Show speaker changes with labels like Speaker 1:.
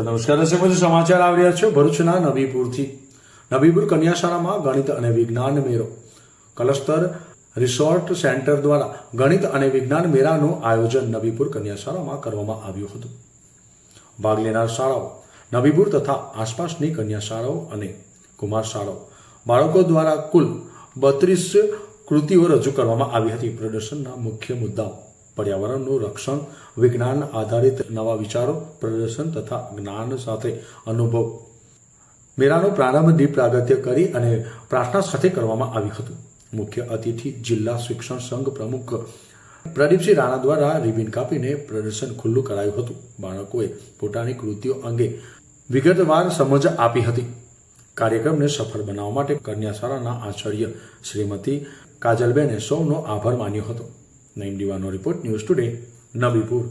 Speaker 1: તો નમસ્કાર, દર્શક મિત્રો, સમાચાર આવી રહ્યા છે. ભરૂચના નવીપુરથી. નવીપુર કન્યાશાળામાં ગણિત અને વિજ્ઞાન મેળો. કલસ્તર રિસોર્ટ સેન્ટર દ્વારા ગણિત અને વિજ્ઞાન મેળાનું આયોજન નવીપુર કન્યાશાળામાં કરવામાં આવ્યું હતું. ભાગ લેનાર શાળાઓ, નવીપુર તથા આસપાસની કન્યાશાળાઓ અને કુમાર શાળાઓ બાળકો દ્વારા કુલ બત્રીસ કૃતિઓ રજૂ કરવામાં આવી હતી. પ્રદર્શનના મુખ્ય મુદ્દાઓ. પર્યાવરણનું રક્ષણ, વિજ્ઞાન આધારિત નવા વિચારો, પ્રદર્શન તથા જ્ઞાન સાથે અનુભવ. મેળાનો પ્રારંભ દીપ પ્રાગત્ય કરી અને પ્રાર્થના સાથે કરવામાં આવ્યું હતું. મુખ્ય અતિથિ જિલ્લા શિક્ષણ સંઘ પ્રમુખ પ્રદીપસિંહ રાણા દ્વારા રિબિન કાપીને પ્રદર્શન ખુલ્લું કરાયું હતું. બાળકોએ પોતાની કૃતિઓ અંગે વિગતવાર સમજ આપી હતી. કાર્યક્રમને સફળ બનાવવા માટે કન્યાશાળાના આચાર્ય શ્રીમતી કાજલબેને સૌનો આભાર માન્યો હતો. નઈમ દીવાનો રિપોર્ટ ન્યૂઝ ટુડે નબીપુર.